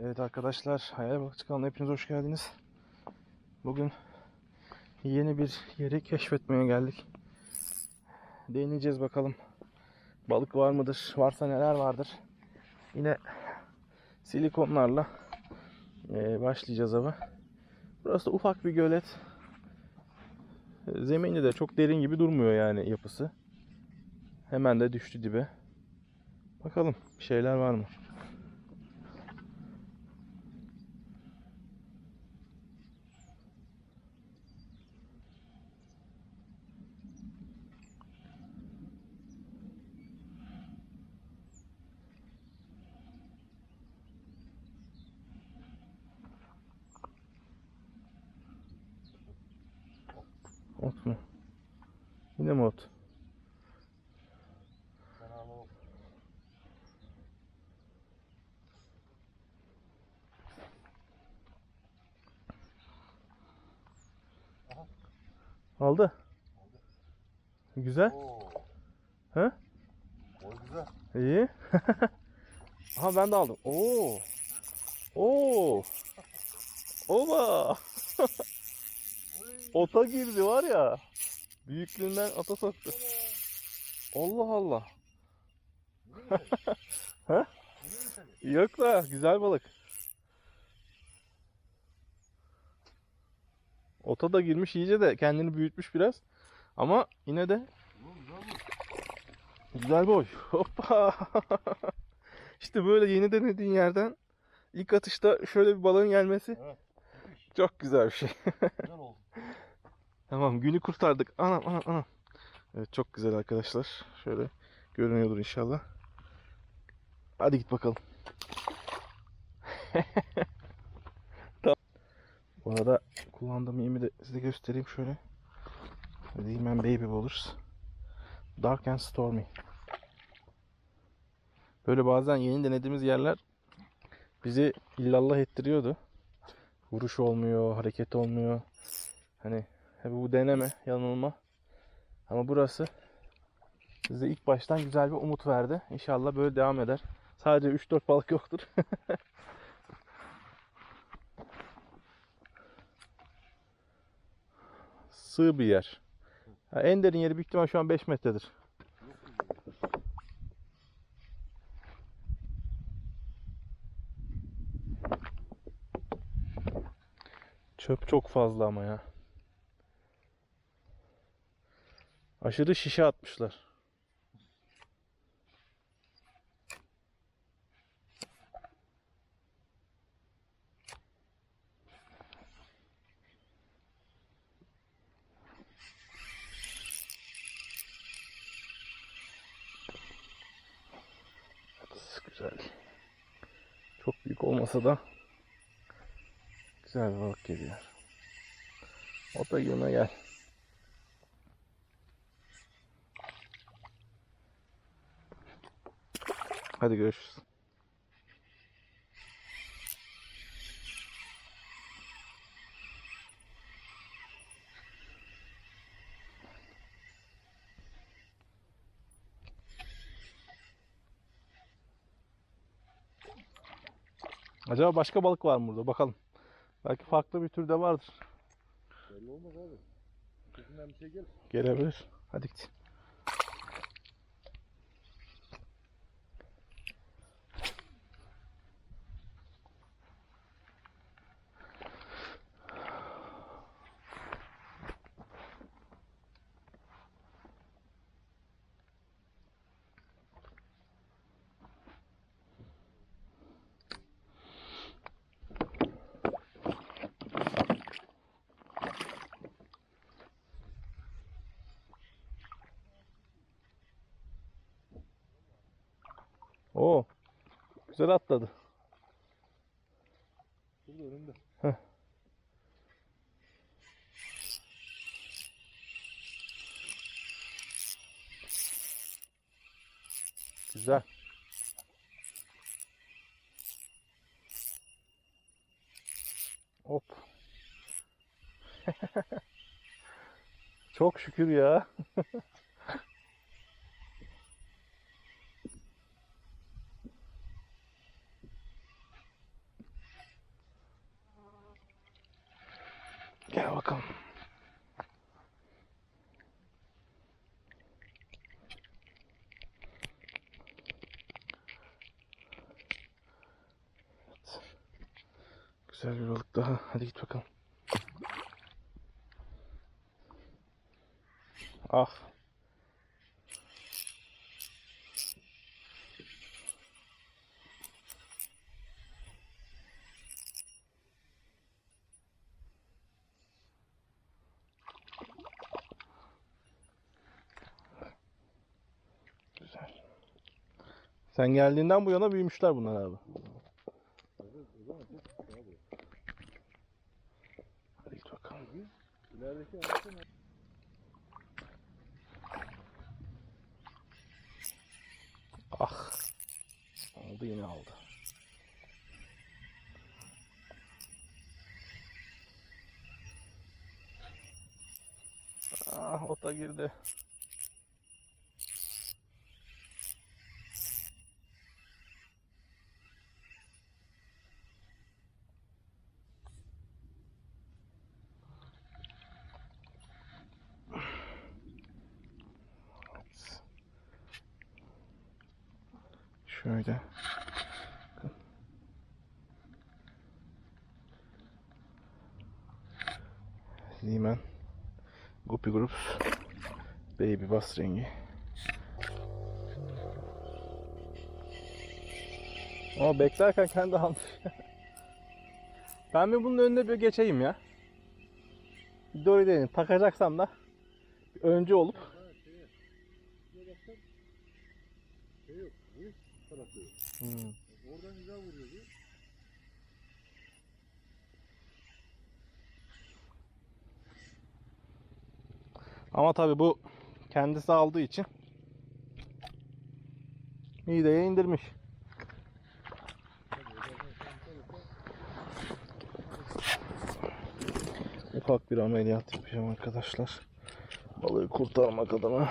Evet arkadaşlar, Hayal Balıkçı kanalına hepiniz hoş geldiniz. Bugün yeni bir yeri keşfetmeye geldik. Deneyeceğiz bakalım. Balık var mıdır? Varsa neler vardır? Yine silikonlarla eee, başlayacağız ama. Burası da ufak bir gölet. Zemini de çok derin gibi durmuyor yani yapısı. Hemen de düştü dibe. Bakalım bir şeyler var mı? Ot mu? Yine mi ot? Aldı. Güzel. Oo. He? Boy güzel. İyi. Aha ben de aldım. Oo. Oo. Oba. Ota girdi var ya. Büyüklüğünden ata soktu. Allah Allah. Ha? Yok da güzel balık. Ota da girmiş iyice de kendini büyütmüş biraz. Ama yine de güzel boy. Hoppa. işte böyle yeni denediğin yerden ilk atışta şöyle bir balığın gelmesi Evet. çok güzel bir şey. Güzel oldu. Tamam günü kurtardık. Anam anam anam. Evet çok güzel arkadaşlar. Şöyle görünüyordur inşallah. Hadi git bakalım. tamam. Bu arada kullandığım yemi de size göstereyim şöyle. Zeeman Baby Bowlers. Dark and Stormy. Böyle bazen yeni denediğimiz yerler bizi illallah ettiriyordu. Vuruş olmuyor, hareket olmuyor. Hani Tabi bu deneme, yanılma. Ama burası size ilk baştan güzel bir umut verdi. İnşallah böyle devam eder. Sadece 3-4 balık yoktur. Sığ bir yer. Ha, en derin yeri büyük ihtimal şu an 5 metredir. Çöp çok fazla ama ya. Aşırı şişe atmışlar. Güzel. Çok büyük olmasa da güzel balık geliyor. O da yine gel. Hadi görüşürüz. Acaba başka balık var mı burada? Bakalım. Belki farklı bir türde vardır. Belli olmaz abi. Bir şey gel. Gelebilir. Hadi git. Oo. Güzel atladı. Burada önümde. Heh. Güzel. Hop. Çok şükür ya. Gel bakalım. Evet. Güzel bir balık daha. Hadi git bakalım. Ah Sen geldiğinden bu yana büyümüşler bunlar abi. Hadi bakalım. Ah. Aldı yine aldı. Ah ota girdi. Şöyle. Limen. Guppy Groups. Baby Bass rengi. Ama beklerken kendi almış. ben bir bunun önüne bir geçeyim ya. Doğru değil. Takacaksam da önce olup. Hmm. Oradan güzel vuruyordu. Ama tabi bu kendisi aldığı için mideye indirmiş. Ufak bir ameliyat yapacağım arkadaşlar. Balığı kurtarmak adına.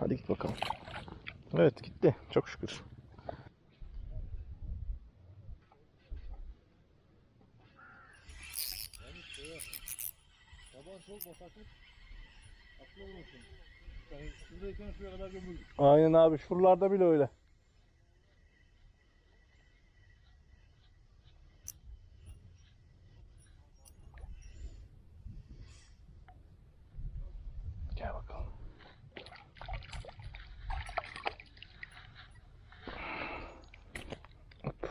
Hadi git bakalım. Evet gitti. Çok şükür. Taban çok bataklık. Aklı olmasın. Yani şuradayken şuraya kadar gömüldük. Aynen abi. Şuralarda bile öyle. Gel bakalım. Hop.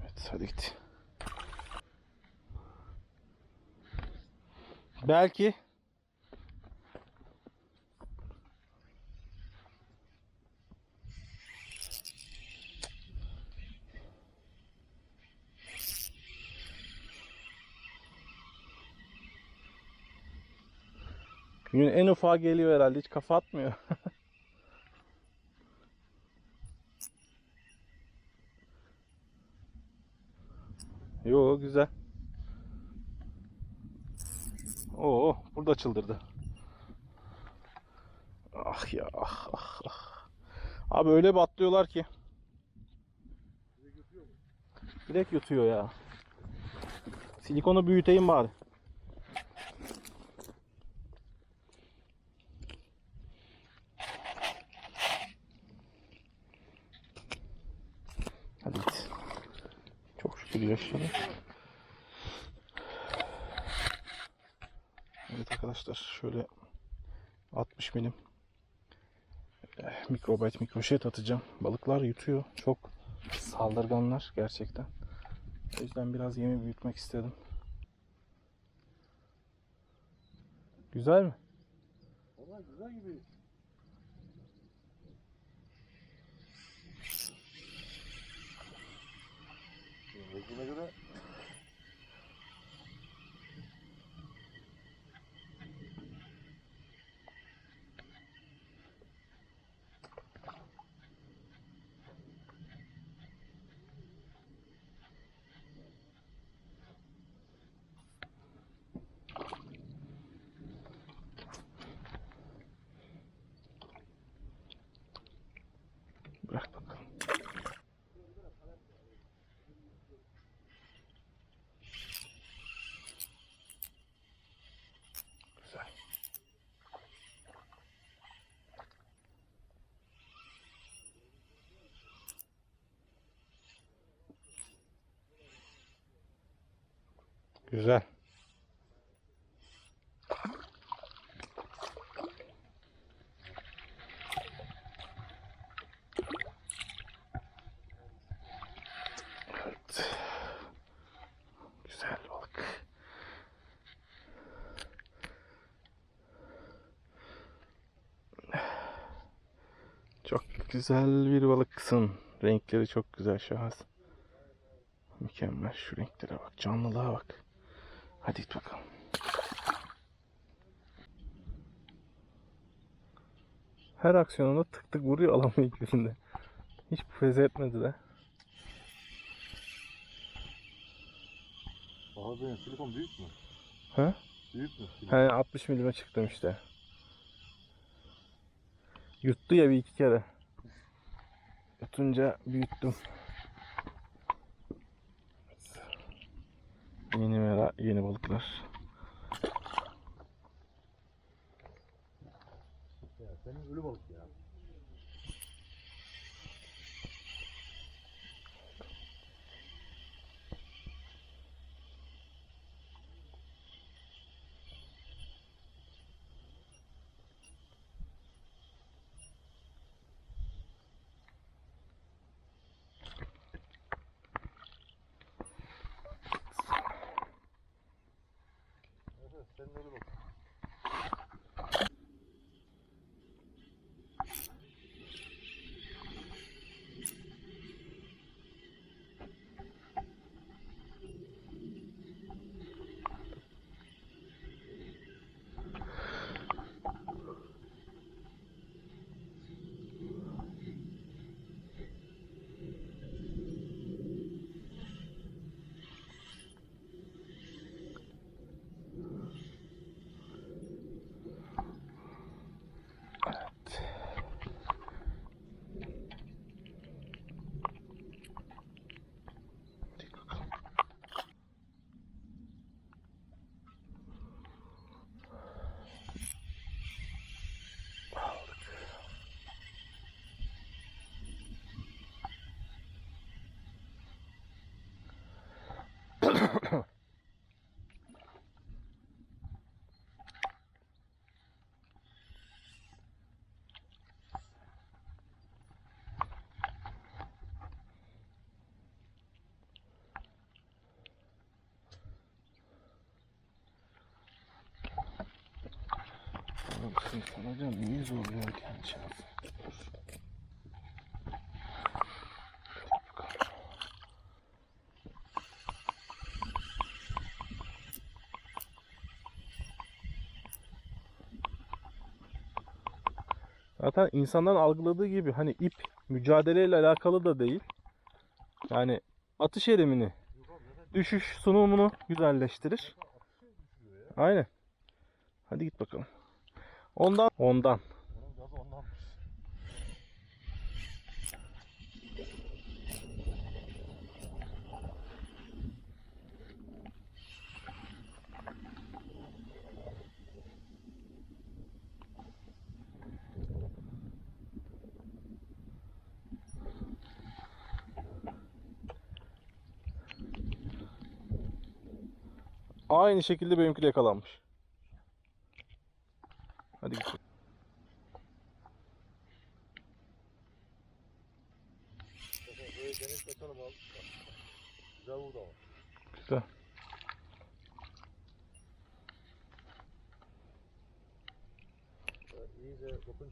Evet hadi. Belki Günün en ufağı geliyor herhalde. Hiç kafa atmıyor. Yo güzel. Oo burada çıldırdı. Ah ya ah ah ah. Abi öyle batlıyorlar ki. Direkt yutuyor ya. Silikonu büyüteyim bari. Hadi git. Yaşadı. Evet arkadaşlar şöyle 60 milim eh, mikrobite mikroşet atacağım. Balıklar yutuyor. Çok saldırganlar gerçekten. O yüzden biraz yemi büyütmek istedim. Güzel mi? Valla güzel gibi. tú me ayudas. Güzel. Evet. Güzel balık. Çok güzel bir balıksın. Renkleri çok güzel şahs. Mükemmel şu renklere bak. Canlılığa bak. Hadi git bakalım. Her aksiyonunda tık tık vuruyor alamıyor ilk Hiç pes etmedi de. Aha benim silikon büyük mü? Ha? Büyük mü? Silikon? He 60 milime çıktım işte. Yuttu ya bir iki kere. Yutunca büyüttüm. Yeni mera, yeni balıklar. Ya senin ölü balık ya. Evet, balık. Hocam niye zorluyorken şans? Zaten insanların algıladığı gibi hani ip mücadeleyle alakalı da değil. Yani atış erimini, düşüş sunumunu güzelleştirir. Aynen. Hadi git bakalım. Ondan ondan. Gazı. Aynı şekilde benimki de yakalanmış. Hadi git. Mesela böyle deniz kaçanı bağlı. Güzel vurdu ama. Güzel. Evet, iyice kokun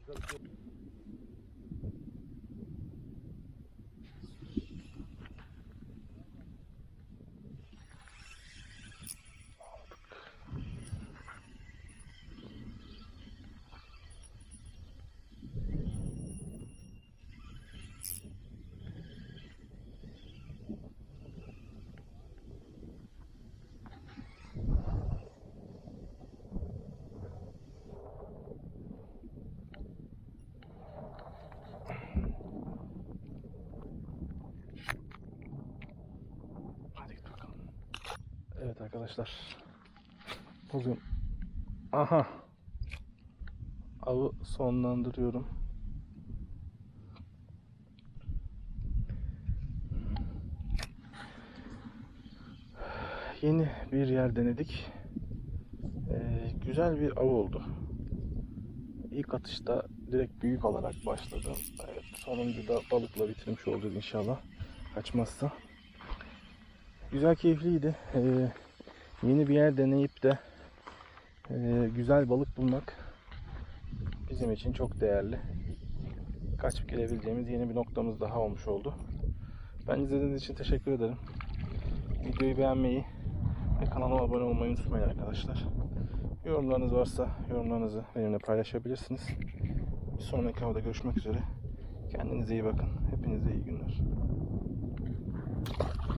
Evet arkadaşlar. Bugün aha avı sonlandırıyorum. yeni bir yer denedik. Ee, güzel bir av oldu. İlk atışta direkt büyük olarak başladı. Evet, sonuncu da balıkla bitirmiş olacağız inşallah. Kaçmazsa. Güzel keyifliydi. Ee, yeni bir yer deneyip de e, güzel balık bulmak bizim için çok değerli. Kaçıp gelebileceğimiz yeni bir noktamız daha olmuş oldu. Ben izlediğiniz için teşekkür ederim. Videoyu beğenmeyi ve kanalıma abone olmayı unutmayın arkadaşlar. Yorumlarınız varsa yorumlarınızı benimle paylaşabilirsiniz. Bir sonraki havada görüşmek üzere. Kendinize iyi bakın. Hepinize iyi günler.